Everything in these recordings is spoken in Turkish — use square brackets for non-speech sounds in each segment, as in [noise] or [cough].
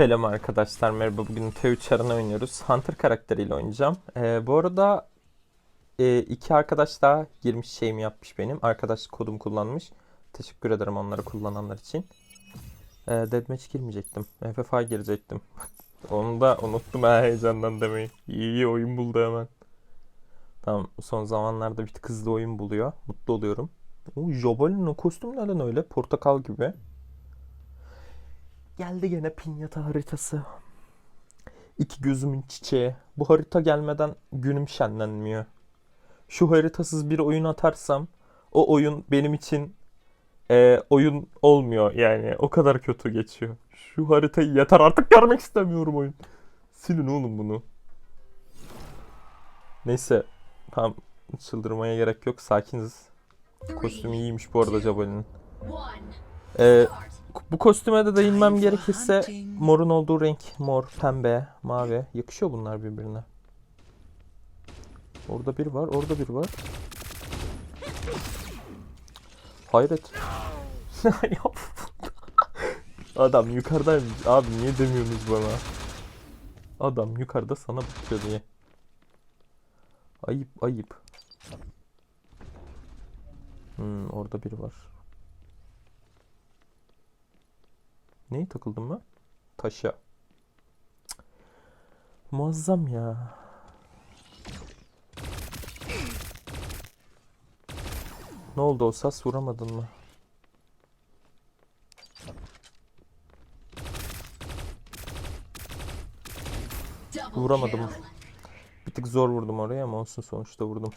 Selam arkadaşlar merhaba bugün T3 Arena oynuyoruz. Hunter karakteriyle oynayacağım. Ee, bu arada e, iki arkadaş daha girmiş şeyimi yapmış benim. Arkadaş kodum kullanmış. Teşekkür ederim onları kullananlar için. Ee, Deathmatch girmeyecektim. FFA girecektim. [laughs] Onu da unuttum ha heyecandan demeyi. İyi iyi oyun buldu hemen. Tamam son zamanlarda bir tık hızlı oyun buluyor. Mutlu oluyorum. O Jobal'in kostümü neden öyle? Portakal gibi. Geldi gene pinyata haritası. İki gözümün çiçeği. Bu harita gelmeden günüm şenlenmiyor. Şu haritasız bir oyun atarsam o oyun benim için e, oyun olmuyor yani. O kadar kötü geçiyor. Şu haritayı yeter artık görmek istemiyorum oyun. Silin oğlum bunu. Neyse. Tam çıldırmaya gerek yok. Sakiniz. Kostümü iyiymiş bu arada Jabali'nin. Ee, bu kostüme de değinmem gerekirse morun olduğu renk mor, pembe, mavi. Yakışıyor bunlar birbirine. Orada bir var, orada bir var. Hayret. [laughs] Adam yukarıdaymış. Abi niye demiyorsunuz bana? Adam yukarıda sana bakıyor diye. Ayıp ayıp. Hmm, orada biri var. Neyi takıldım mı? Taşa. Muazzam ya. Ne oldu o sas vuramadın mı? Vuramadım. Bir tık zor vurdum oraya ama olsun sonuçta vurdum.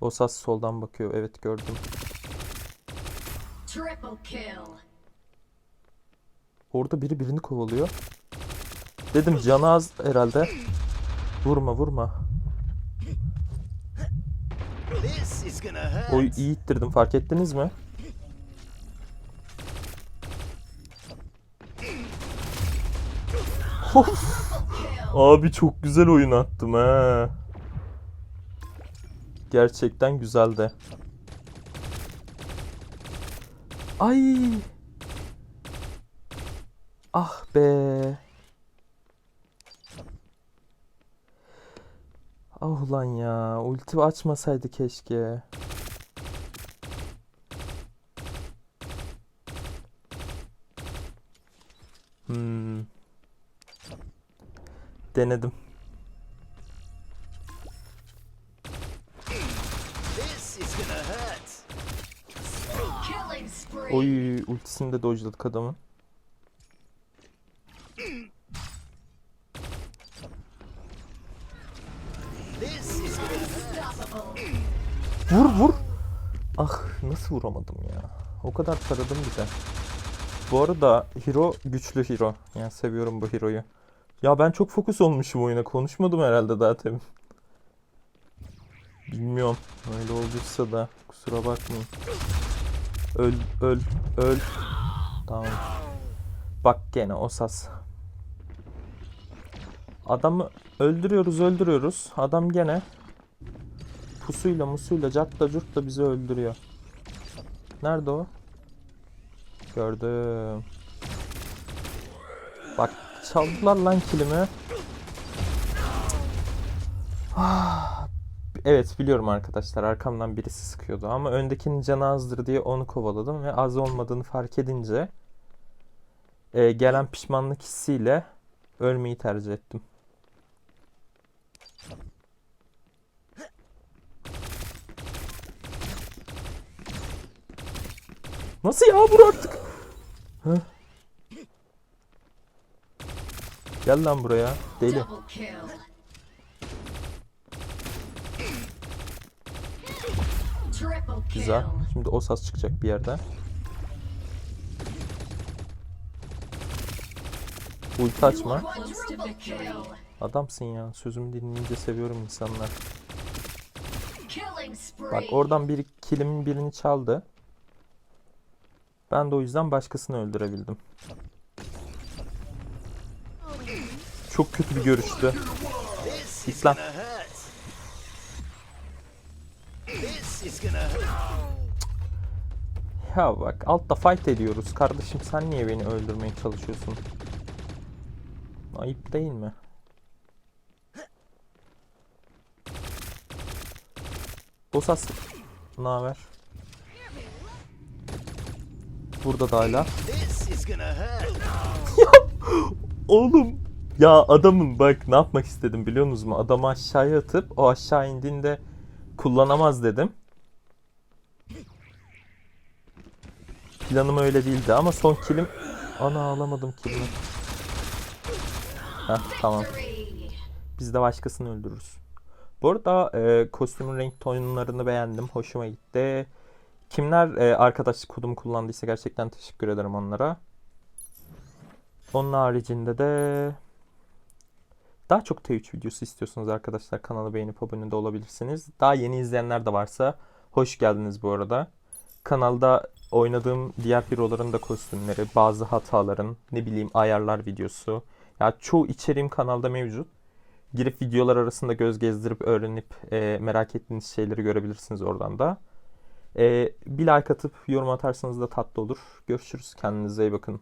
O sas soldan bakıyor. Evet gördüm. Triple kill. Orada biri birini kovalıyor. Dedim canı az herhalde. Vurma vurma. Oy iyi ittirdim fark ettiniz mi? Of. Abi çok güzel oyun attım ha. Gerçekten güzeldi. Ay. Ah be. Ah ulan ya. Ulti açmasaydı keşke. Hmm. Denedim. Oy ultisini de dojladık adamın. Vur vur. Ah nasıl vuramadım ya. O kadar taradım bir de. Bu arada hero güçlü hero. Yani seviyorum bu hero'yu. Ya ben çok fokus olmuşum oyuna. Konuşmadım herhalde zaten. Bilmiyorum. Öyle olduysa da kusura bakmayın. Öl öl öl. Tamam. Bak gene o sas. Adamı öldürüyoruz öldürüyoruz. Adam gene pusuyla musuyla cartla curtla bizi öldürüyor. Nerede o? Gördüm. Bak çaldılar lan kilimi. Ah, Evet biliyorum arkadaşlar arkamdan birisi sıkıyordu ama öndekinin canı azdır diye onu kovaladım ve az olmadığını fark edince e, gelen pişmanlık hissiyle ölmeyi tercih ettim. Nasıl ya vur artık? Heh. Gel lan buraya deli. Güzel. Şimdi o sas çıkacak bir yerden. Ulti açma. Adamsın ya. Sözümü dinleyince seviyorum insanlar. Bak oradan bir kilimin birini çaldı. Ben de o yüzden başkasını öldürebildim. Çok kötü bir görüştü. Git lan. Ya bak altta fight ediyoruz kardeşim sen niye beni öldürmeye çalışıyorsun? Ayıp değil mi? Bosas ne haber? Burada da hala. [laughs] Oğlum ya adamın bak ne yapmak istedim biliyor musunuz mu? Adamı aşağıya atıp o aşağı indiğinde kullanamaz dedim. Planım öyle değildi ama son kilim ana alamadım kilimi. Heh, tamam. Biz de başkasını öldürürüz. Bu arada e, kostümün renk tonlarını beğendim. Hoşuma gitti. Kimler e, arkadaşlık kodumu kullandıysa gerçekten teşekkür ederim onlara. Onun haricinde de daha çok T3 videosu istiyorsanız arkadaşlar kanalı beğenip abone de olabilirsiniz. Daha yeni izleyenler de varsa hoş geldiniz bu arada. Kanalda oynadığım diğer hero'ların da kostümleri, bazı hataların, ne bileyim ayarlar videosu. Ya çoğu içeriğim kanalda mevcut. Girip videolar arasında göz gezdirip öğrenip e, merak ettiğiniz şeyleri görebilirsiniz oradan da. E, bir like atıp yorum atarsanız da tatlı olur. Görüşürüz. Kendinize iyi bakın.